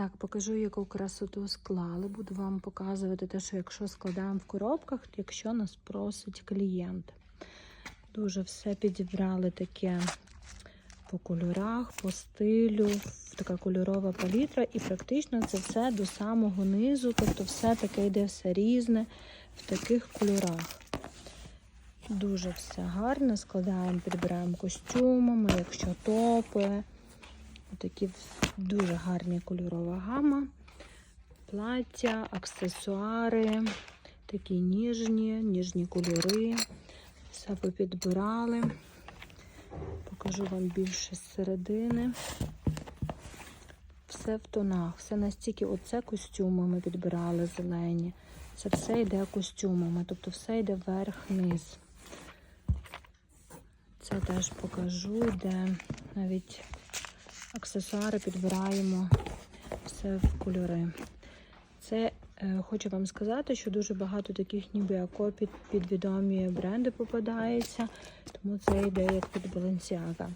Так, покажу, яку красоту склали. Буду вам показувати те, що якщо складаємо в коробках, якщо нас просить клієнт. Дуже все підібрали таке по кольорах, по стилю, така кольорова палітра, і практично це все до самого низу, тобто все таке йде все різне в таких кольорах. Дуже все гарне. Складаємо, підбираємо костюмами, якщо топи. Такі дуже гарні кольорова гама. Плаття, аксесуари, такі ніжні, ніжні кольори. Все попідбирали. Покажу вам більше з середини. Все в тонах, все настільки, оце костюми ми підбирали зелені. Це все йде костюмами, тобто все йде вверх-низ. Це теж покажу, де навіть аксесуари підбираємо все в кольори. Це е, хочу вам сказати, що дуже багато таких ніби ако під, відомі бренди попадається, тому це йде як під Balenciaga.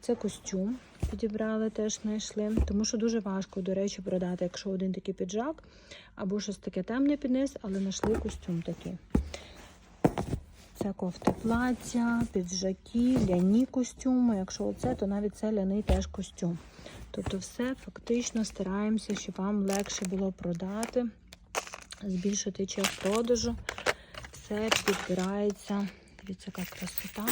Це костюм підібрали, теж знайшли, тому що дуже важко, до речі, продати, якщо один такий піджак, або щось таке темне під але знайшли костюм такий. Це кофти плаття, піджаки, ляні костюми. Якщо оце, то навіть це ляний теж костюм. Тобто, все фактично стараємося, щоб вам легше було продати, збільшити чек продажу. Все підбирається. Дивіться, яка красота.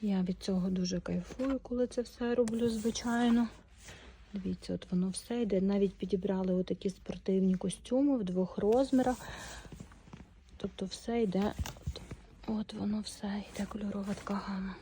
Я від цього дуже кайфую, коли це все роблю, звичайно. Дивіться, от воно все йде. Навіть підібрали отакі спортивні костюми в двох розмірах. Тобто все йде, от, от воно все йде кольорова така гама.